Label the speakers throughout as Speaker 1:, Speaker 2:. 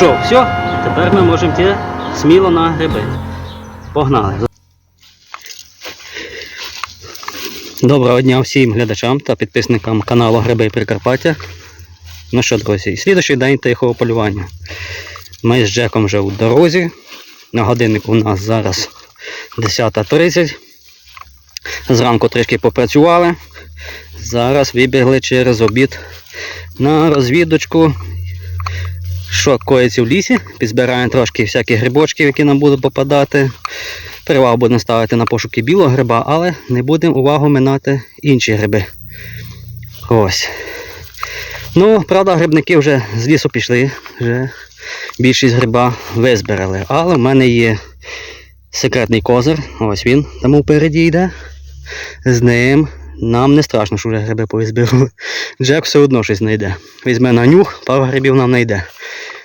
Speaker 1: Що, все, тепер ми можемо йти сміло на гриби. Погнали. Доброго дня всім глядачам та підписникам каналу Гриби Прикарпаття. Ну що, друзі, слідуючий день тихого полювання. Ми з Джеком вже у дорозі. На годиннику у нас зараз 10.30. Зранку трішки попрацювали. Зараз вибігли через обід на розвідочку. Що коїться в лісі, підзбираємо трошки всяких грибочків, які нам будуть попадати. Перевагу будемо ставити на пошуки білого гриба, але не будемо увагу минати інші гриби. Ось. Ну, правда, грибники вже з лісу пішли, вже більшість гриба визбирали. Але в мене є секретний козир. Ось він там впереді йде. З ним нам не страшно, що вже гриби повізбирали. Джек все одно щось знайде. Візьме на нюх, пару грибів нам знайде.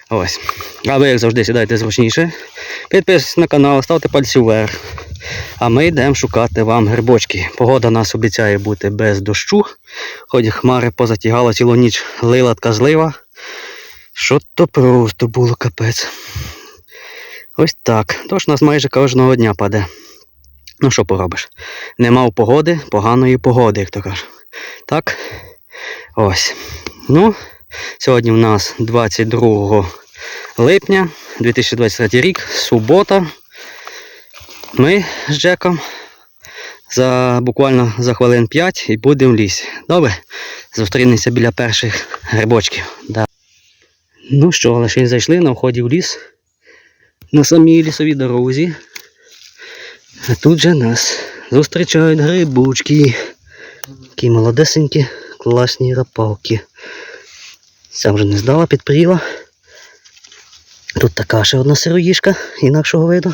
Speaker 1: Ось. А ви, як завжди, сідайте зручніше. Підписуйтесь на канал, ставте пальці вверх. А ми йдемо шукати вам грибочки. Погода нас обіцяє бути без дощу. Хоч хмари позатягало цілу ніч лила така злива. Що то просто було капець. Ось так. У нас майже кожного дня паде. Ну що поробиш? Нема погоди, поганої погоди, як то кажуть. Так. Ось. Ну, сьогодні у нас 22 липня 2023 рік, субота. Ми з Джеком за буквально за хвилин 5 і будемо в лісі. Добре? Зустрінемося біля перших грибочків. Да. Ну що, лише зайшли на вході в ліс. На самій лісовій дорозі. А тут же нас зустрічають грибочки. Такі молодесенькі, класні рапалки. Ця вже не здала, підпріла. Тут така ще одна сироїшка, інакшого виду.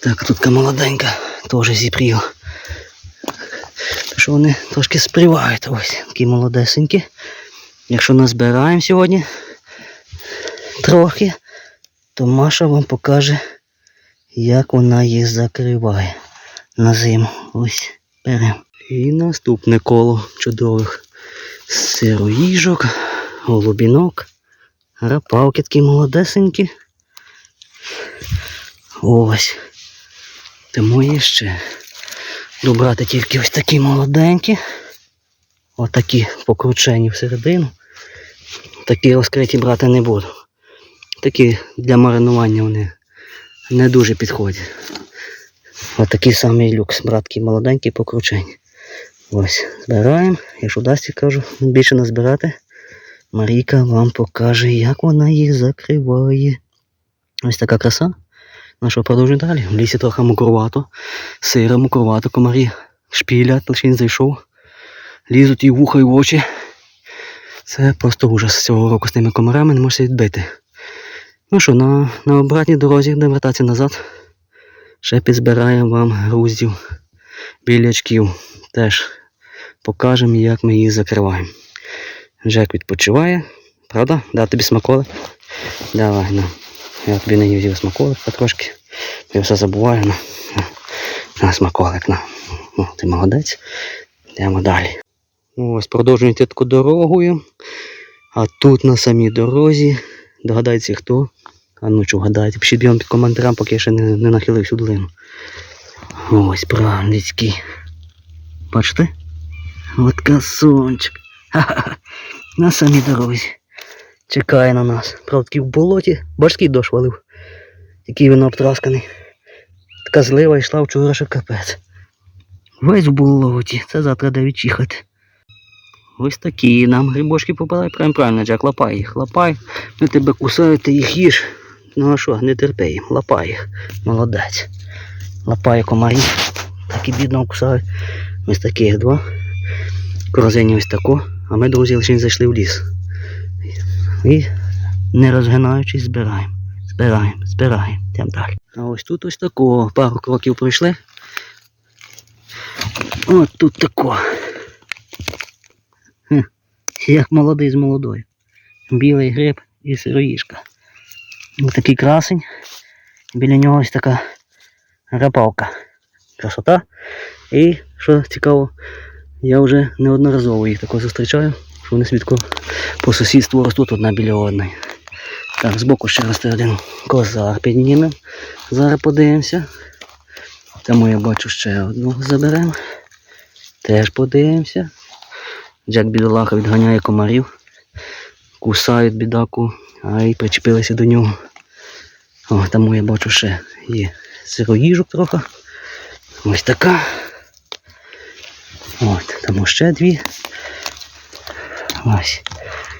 Speaker 1: Так, тут молоденька, теж зіпріла. Що вони трошки спрівають. Ось такі молодесенькі. Якщо назбираємо сьогодні трохи, то Маша вам покаже, як вона їх закриває на зиму. Ось беремо. І наступне коло чудових сироїжок, голубінок, рапалки такі молодесенькі. Ось. Тому є ще. Буду брати тільки ось такі молоденькі. Отакі покручені всередину. Такі розкриті брати не буду. Такі для маринування вони не дуже підходять. Отакий самий люкс, братки, молоденькі покручені. Ось, збираємо. Якщо вдасться, кажу, більше назбирати. Марійка вам покаже, як вона їх закриває. Ось така краса. Ну що, продовжуємо далі. В лісі трохи мокрувато, сиро, мокрувато, комарі шпілять, лише зайшов. Лізуть і вуха, і в очі. Це просто ужас цього року з тими комарами, не можна відбити. Ну що, на, на обратній дорозі, де вертатися назад, ще підзбираємо вам груздів, білячків. Теж покажемо, як ми їх закриваємо. Джек відпочиває, правда? Дав тобі смаколик? Давай, на. Я тобі не взяв смаколик потрошки. Я все забуваю. На, на, на смаколик. На. О, ти молодець. Йдемо далі. Ось продовжуємо таку дорогою. А тут на самій дорозі. Догадайте хто? А ну що гадайте, пишіть бігом під коментарям, поки я ще не, не нахилив всю долину. Ось правницький. Бачите? От красунчик. Ха-ха-ха. На самій дорозі. Чекає на нас. Правда, такий в болоті. Башкий дощ валив. Який він обтрасканий. Така злива йшла вчора, що капець. Весь в болоті. Це завтра де відчихати. Ось такі нам грибочки попадають. Правильно, Джек, лапай їх. Лапай. Ми тебе кусають, ти їх їж. Ну а що, не терпи. Лапай. Молодець. Лапає комарі. Так і бідно кусають. Ось таких два. Корозині ось тако. А ми, друзі, лише зайшли в ліс. І не розгинаючись, збираємо. Збираємо, збираємо. Йдемо далі. А ось тут ось такого. Пару кроків пройшли. От тут тако. Хм, Як молодий з молодою. Білий гриб і сироїшка. Ось такий красень. Біля нього ось така рапалка. Красота. І що цікаво, я вже неодноразово їх тако зустрічаю, що вони свідко по сусідству ростуть одна біля одної. Так, збоку ще росте один козар піднімемо. Зараз подивимося. Тому я бачу ще одного заберемо. Теж подивимося. Джек бідолаха відганяє комарів. Кусають бідаку, а й причепилися до нього. О, тому я бачу ще є сироїжок трохи. Ось така. От, тому ще дві. Ось.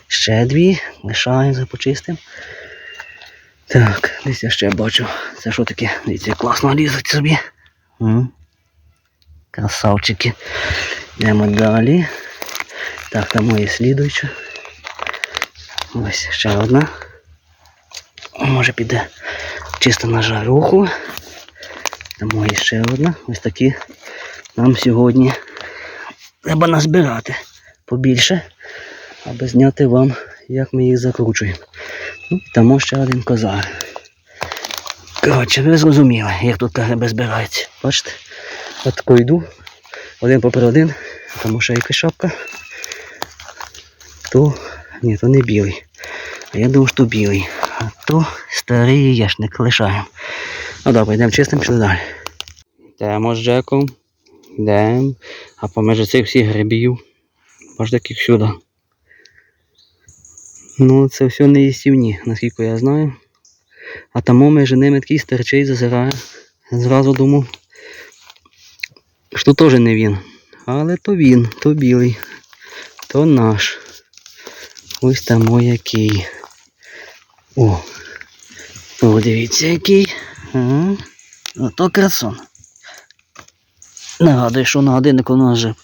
Speaker 1: Ще дві. Лишаємо, започистимо. Так, десь я ще бачу. Це що таке? Дивіться, класно лізуть собі. М. Красавчики. Йдемо далі. Так, там моє слідуюча. Ось ще одна. Може піде чисто на жаруху. Там моє ще одна. Ось такі нам сьогодні треба назбирати побільше, аби зняти вам, як ми їх закручуємо. Ну, і там ще один козар. Коротше, ви зрозуміли, як тут гриби збираються. Бачите? От тако йду, один попри один, тому що якась шапка. То, ні, то не білий. А я думав, що білий. А то старий яшник лишаємо. Ну добре, йдемо чистим, пішли далі. Йдемо з Джеком. Йдемо. А поміж цих всіх грибів. Аж таких сюди. Ну, це все не їстівні, наскільки я знаю. А тому між ними такий старчий зазирає. Зразу думав, що теж не він. Але то він, то білий, то наш. Ось там який. О. О, дивіться який. Ото красун. Нагадую, що на годиннику у нас вже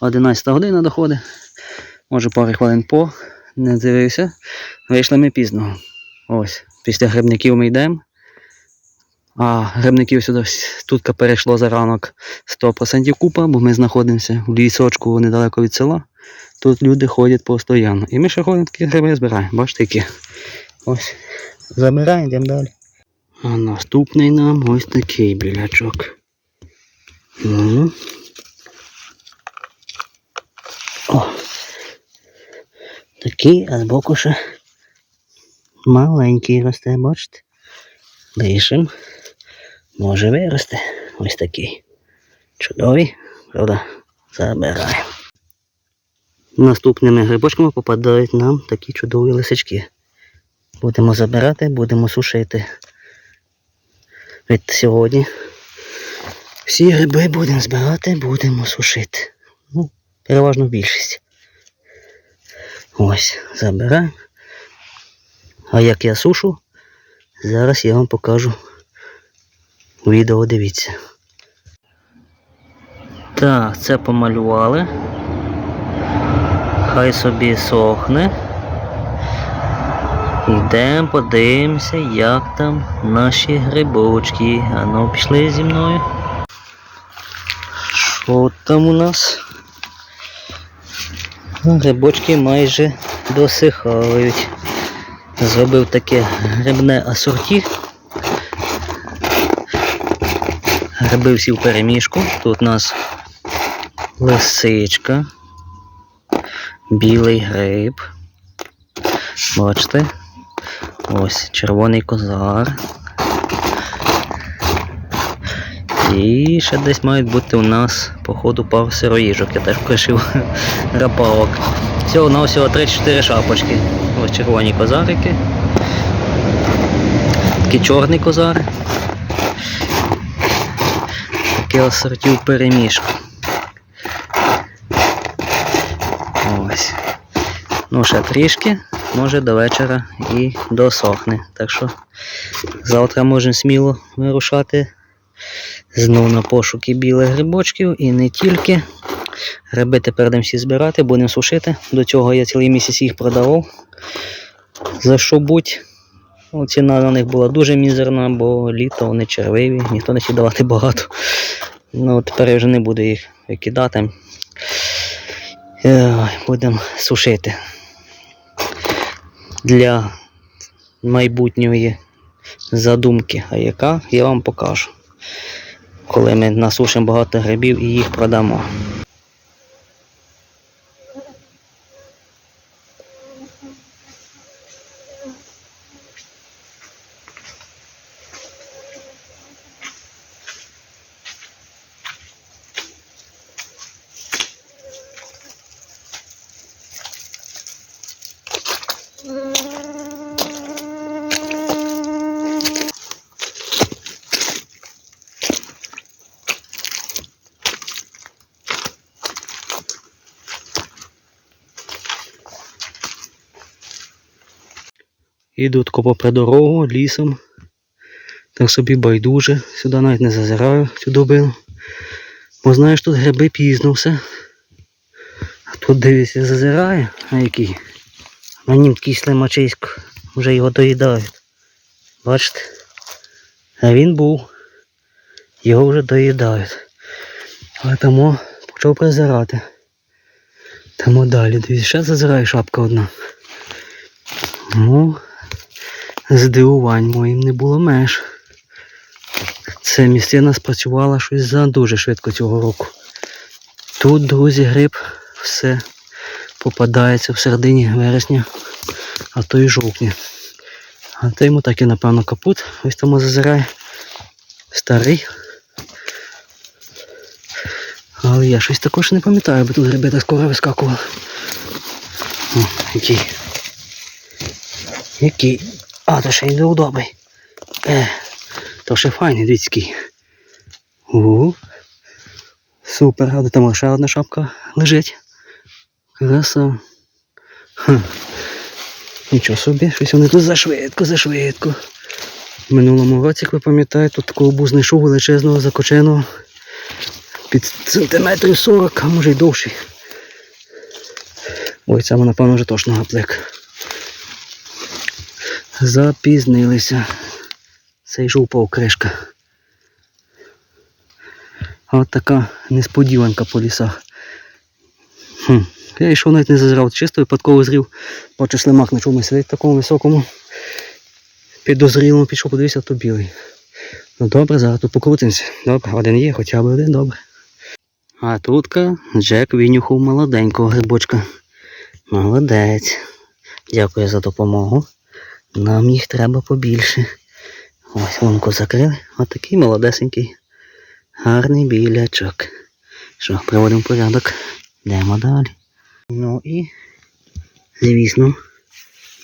Speaker 1: 11 година доходить. Може пару хвилин по. Не дивився. Вийшли ми пізно. Ось. Після грибників ми йдемо. А грибників сюди тут перейшло за ранок 100% купа, бо ми знаходимося в лісочку недалеко від села. Тут люди ходять постійно. І ми ще ходимо такі гриби збираємо. Бачите які. Ось. Забираємо, йдемо далі. А наступний нам ось такий білячок. Угу. О. Такий, а збоку ще маленький росте, бачите? Лишим. Може виросте. Ось такий. Чудовий, правда? Забираємо. Наступними грибочками попадають нам такі чудові лисички. Будемо забирати, будемо сушити. Від сьогодні всі гриби будемо збирати, будемо сушити. Ну, переважно більшість. Ось, забираємо. А як я сушу, зараз я вам покажу відео, дивіться. Так, це помалювали. Хай собі сохне. Йдемо, подивимося, як там наші грибочки. А ну, пішли зі мною. Що там у нас? Грибочки майже досихають. Зробив таке грибне асорті. Гриби всі в перемішку. Тут у нас лисичка, білий гриб. Бачите? Ось червоний козар. І ще десь мають бути у нас, походу, пару сироїжок. Я теж пришив рапалок. Всього на всього 3-4 шапочки. Ось червоні козарики. Такий чорний козар. Таке асортів перемішку. Ось. Ну, ще трішки, може до вечора і досохне. Так що завтра можемо сміло вирушати знову на пошуки білих грибочків і не тільки. Гриби тепер будемо всі збирати, будемо сушити. До цього я цілий місяць їх продавав. За що будь. Ну, Ціна на них була дуже мізерна, бо літо вони червиві, ніхто не хотів давати багато. Ну, тепер я вже не буду їх викидати. Е, Будемо сушити. Для майбутньої задумки, а яка я вам покажу. Коли ми насушимо багато грибів і їх продамо. Іду тако попри дорогу, лісом. Так собі байдуже. Сюди навіть не зазираю цю добину. Бо знаєш, тут гриби пізно все. А тут дивишся, зазирає, а який. На нім такий слимачисько. Вже його доїдають. Бачите? А він був. Його вже доїдають. Але тому почав призирати. Тому далі, дивіться, ще зазирає шапка одна. Ну, здивувань моїм не було меж. Це місцина спрацювала щось за дуже швидко цього року. Тут, друзі, гриб все попадається в середині вересня, а то і жовтня. А то йому так і напевно капут. Ось тому зазирає. Старий. Але я щось також не пам'ятаю, бо тут гриби так скоро вискакували. О, який. Який. А, то ще й добрий. Е, то ще файний, дивіться. Угу. Супер, а де там ще одна шапка лежить. Краса. Ха. Нічого собі, щось вони тут зашвидко, зашвидко. В минулому році, як ви пам'ятаєте, тут такого був знайшов величезного закоченого під сантиметрів 40, а може й довший. Ой, це напевно вже точно гаплик. Запізнилися. Цей ж упав кришка. От така несподіванка по лісах. Хм. Я йшов навіть не зазрав, чисто випадково зрів. Бачу, слимак на чомусь сидить такому високому. Підозрілому пішов, подивився, то білий. Ну добре, зараз тут покрутимося. Добре, один є, хоча б один, добре. А тутка Джек винюхав молоденького грибочка. Молодець. Дякую за допомогу. Нам їх треба побільше. Ось лунку закрили. Отакий молодесенький. Гарний білячок. Що, приводимо порядок. Йдемо далі. Ну і, звісно,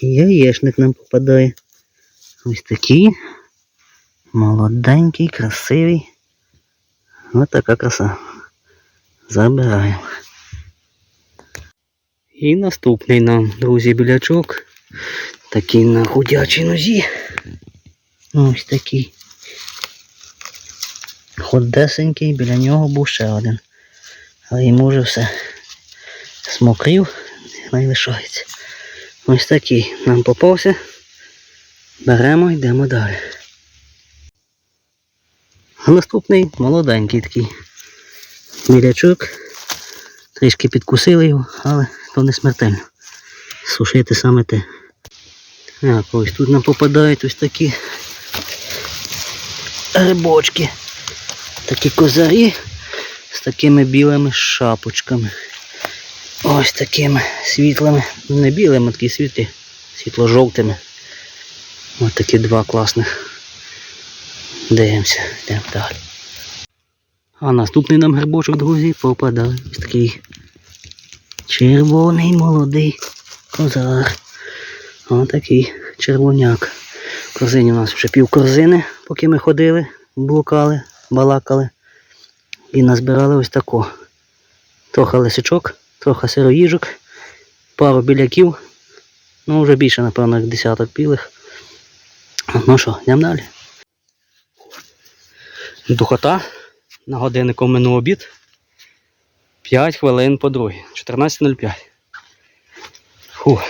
Speaker 1: яєшник нам попадає. Ось такий. Молоденький, красивий. Ось така краса. Забираємо. І наступний нам, друзі, білячок. Такий на худячій нозі. Ось такий. Ходесенький, біля нього був ще один. Але йому вже все смокрів, не лишається. Ось такий нам попався. Беремо, йдемо далі. А наступний молоденький такий мілячок. Трішки підкусили його, але то не смертельно. Сушити саме те. Так, ось тут нам попадають ось такі рибочки. Такі козарі з такими білими шапочками. Ось такими світлими, ну, не білими, а такі світлі, світло-жовтими. Ось такі два класних. Дивимося, йдемо далі. А наступний нам грибочок, друзі, попадає. Ось такий червоний молодий козар. Ось такий червоняк. Корзині у нас вже пів корзини, поки ми ходили, блукали, балакали. І назбирали ось тако. Трохи лисичок, трохи сироїжок, пару біляків. Ну, вже більше, напевно, як десяток білих. Ну що, йдемо далі. Духота. На годиннику минув обід. 5 хвилин по другій. 14.05. Фух,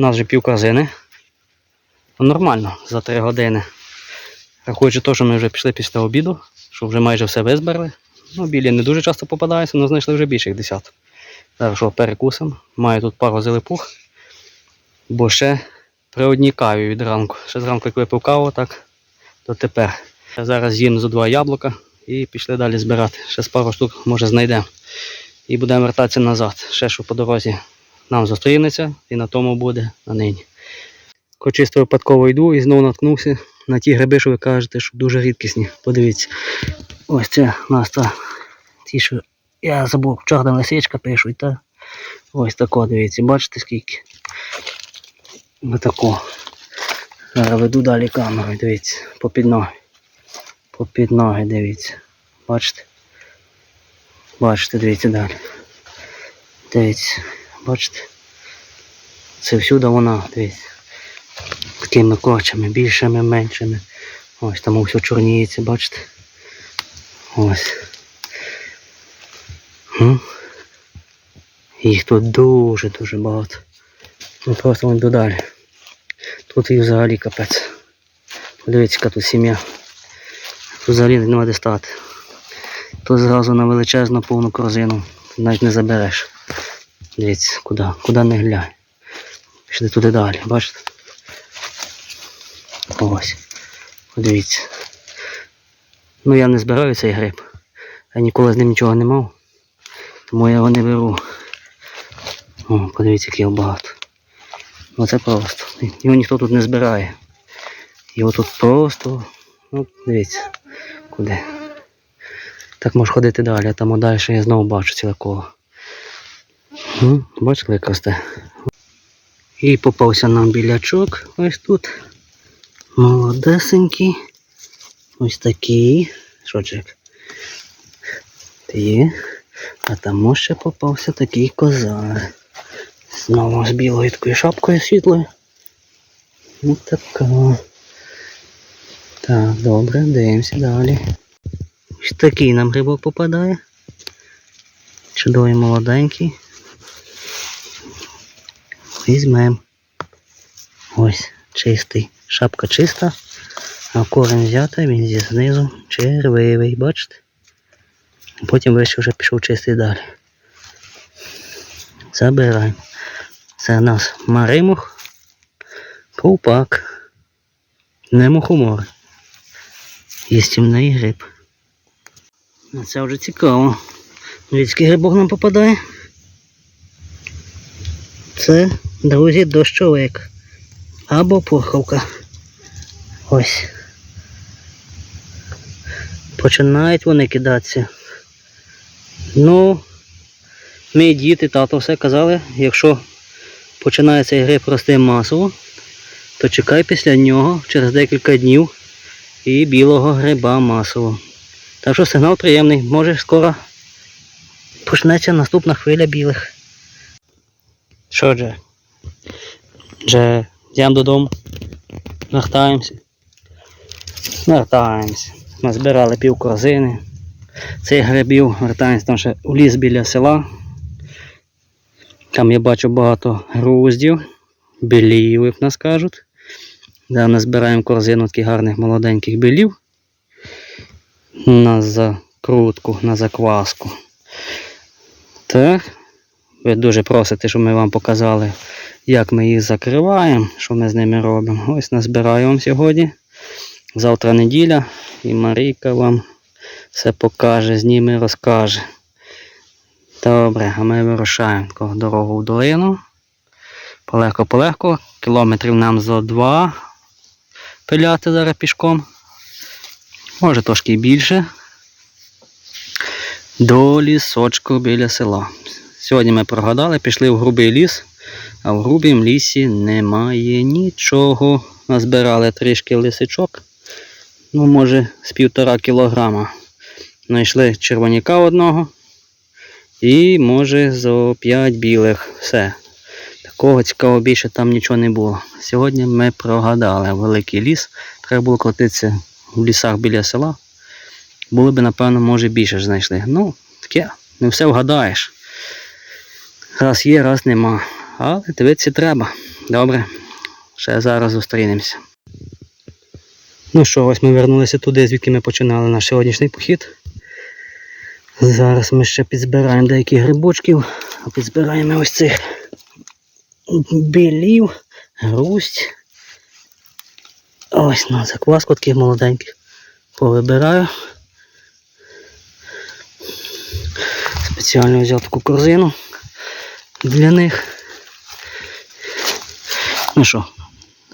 Speaker 1: у нас вже пів корзини. Ну, Нормально за 3 години. Рахуючи те, що ми вже пішли після обіду, що вже майже все визберли. Ну, білі не дуже часто попадаються, але знайшли вже більше як десяток. Зараз що перекусимо. Маю тут пару зелепух. Бо ще при одній каві від ранку. Ще зранку як випив каву, так то тепер. Я зараз з'їм за два яблука і пішли далі збирати. Ще з пару штук може знайдемо. І будемо вертатися назад. Ще що по дорозі нам зустрінеться і на тому буде на нині. Чисто випадково йду і знову наткнувся на ті гриби, що ви кажете, що дуже рідкісні. Подивіться. Ось це у нас та ті, що я забув, чорна лисичка пишуть, та ось тако, дивіться, бачите скільки. Отако. Зараз веду далі камерою, дивіться, попід ноги. Попід ноги, дивіться. Бачите? Бачите, дивіться далі. Дивіться, бачите? Це всюди вона, дивіться. такими корчами, більшими, меншими. Ось там все чорніється, бачите? Ось. Їх тут дуже-дуже багато. Ну просто вон додалі. Тут їх взагалі капець. Подивіться, яка тут сім'я. Тут взагалі нема де стати. Тут зразу на величезну повну корзину. Навіть не забереш. Дивіться, куди, куди не глянь. Пішли туди далі, бачите? Ось. Подивіться. Ну я не збираю цей гриб. Я ніколи з ним нічого не мав. Тому я його не беру. О, подивіться, який його багато. Оце просто. Його ніхто тут не збирає. Його тут просто. Ну, дивіться, куди. Так можеш ходити далі, а там далі я знову бачу ціле коло. Ну, бачите, як росте. І попався нам білячок ось тут. Молодесенький. Ось такий. Ти є? А там ще попався такий козар. Знову з білою такою шапкою світлою. Ось така. Так, добре, дивимося далі. Ось такий нам грибок попадає. Чудовий молоденький. Візьмемо. Ось, чистий. Шапка чиста, а корень взята, він зі знизу червивий, бачите? Потім вище вже пішов чистий далі. Забираємо. Це у нас маримух, ковпак, не мухомор. Їстівний гриб. Це вже цікаво. Людський грибок нам попадає. Це, друзі, дощовик. Або порхавка. Ось. Починають вони кидатися. Ну, ми діти, тато все казали, якщо починає цей гриб рости масово, то чекай після нього через декілька днів і білого гриба масово. Так що сигнал приємний, може скоро почнеться наступна хвиля білих. Що же? Вже йдемо додому. Вертаємося. Вертаємося. Назбирали пів корзини. Цих грибів вертаємося там ще у ліс біля села. Там я бачу багато груздів, білів, як нас кажуть. Де назбираємо корзину таких гарних молоденьких білів. На закрутку, на закваску. Так. Ви дуже просите, щоб ми вам показали, як ми їх закриваємо, що ми з ними робимо. Ось назбираю вам сьогодні. Завтра неділя і Марійка вам все покаже, зніме, розкаже. Добре, а ми вирушаємо дорогу в долину. Полегко-полегко. Кілометрів нам за два пиляти зараз пішком. Може трошки більше. До лісочку біля села. Сьогодні ми прогадали, пішли в грубий ліс, а в грубім лісі немає нічого. Назбирали трішки лисичок, ну, може, з півтора кілограма. Знайшли червоняка одного і, може, зо 5 білих. Все. Такого цікавого більше там нічого не було. Сьогодні ми прогадали великий ліс. Треба було крутитися в лісах біля села. Були б, напевно, може більше ж знайшли. Ну, таке, не все вгадаєш. Раз є, раз нема. Але дивитися треба. Добре. Ще зараз зустрінемося. Ну що, ось ми вернулися туди, звідки ми починали наш сьогоднішній похід. Зараз ми ще підзбираємо деякі грибочків, а підзбираємо ось цих білів, грусть. Ось на закваску таких молоденьких повибираю. Спеціально взяв таку корзину для них. Ну що,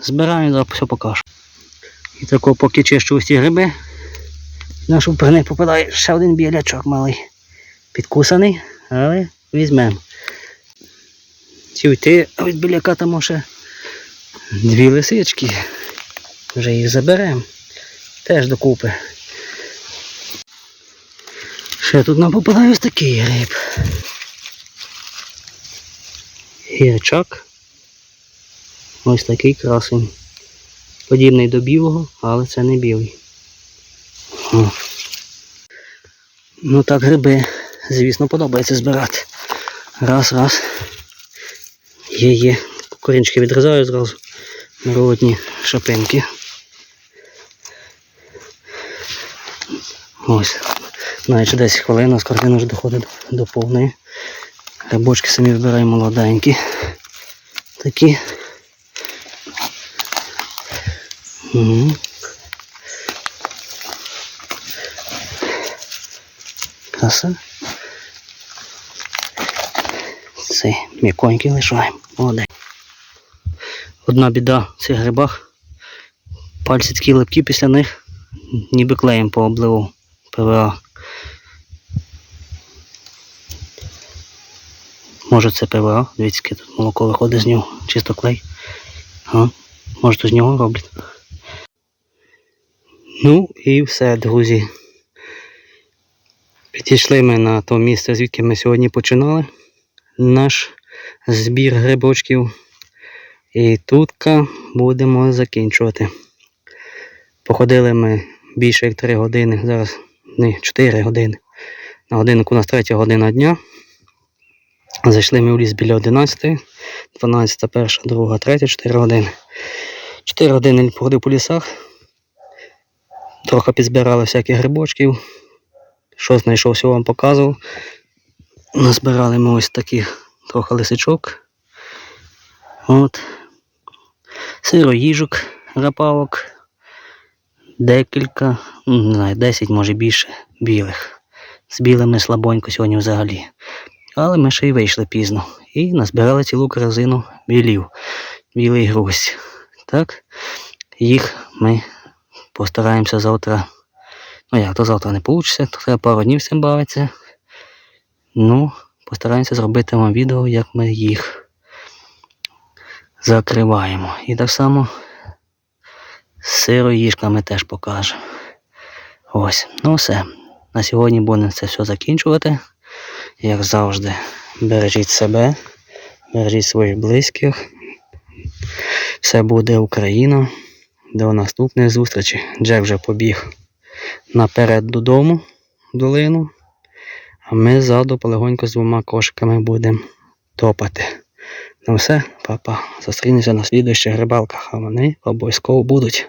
Speaker 1: збираю, зараз все покажу. І тако поки чищу усі гриби, наш в них попадає ще один білячок малий. Підкусаний, але візьмемо. Ці йти, від біляка там ще дві лисички. Вже їх заберемо. Теж докупи. Ще тут нам попадає ось такий гриб. Гірчак. Ось такий красень. Подібний до білого, але це не білий. О. Ну так гриби, звісно, подобається збирати. Раз, раз. Є, є. Корінчики відрізаю зразу. Беру шапинки. Ось. Навіть 10 хвилин, а скорбина вже доходить до, до повної. Грибочки самі вибираємо молоденькі. Такі. Угу. Краса. Цей м'яконький лишаємо. Молодець. Одна біда в цих грибах. Пальці такі липкі після них, ніби клеєм по обливу ПВА. Може це ПВА, дивіться, тут молоко виходить з нього, чисто клей. А, може то з нього роблять. Ну і все, друзі. Підійшли ми на то місце, звідки ми сьогодні починали наш збір грибочків. І тут будемо закінчувати. Походили ми більше як 3 години, зараз не 4 години. На годинку у нас 3 година дня. Зайшли ми в ліс біля 11, 12, 1, 2, 3, 4 години. 4 години походив по лісах. Трохи підзбирали всяких грибочків. Що знайшов, все вам показував. Назбирали ми ось таких трохи лисичок. От. Сироїжок, рапавок. Декілька, ну, не знаю, 10, може більше білих. З білими слабонько сьогодні взагалі. Але ми ще й вийшли пізно. І назбирали цілу корзину білів. Білий грусть. Так, їх ми постараємося завтра. Ну як, то завтра не вийде, то треба пару днів з цим бавитися. Ну, постараємося зробити вам відео, як ми їх закриваємо. І так само з сироїжками теж покажемо. Ось, ну все. На сьогодні будемо це все закінчувати. Як завжди, бережіть себе, бережіть своїх близьких. Все буде Україна. До наступної зустрічі. Джек вже побіг наперед додому долину. А ми ззаду полегонько з двома кошиками будемо топати. Ну все, папа, зустрінемося на слідуючих рибалках, а вони обов'язково будуть.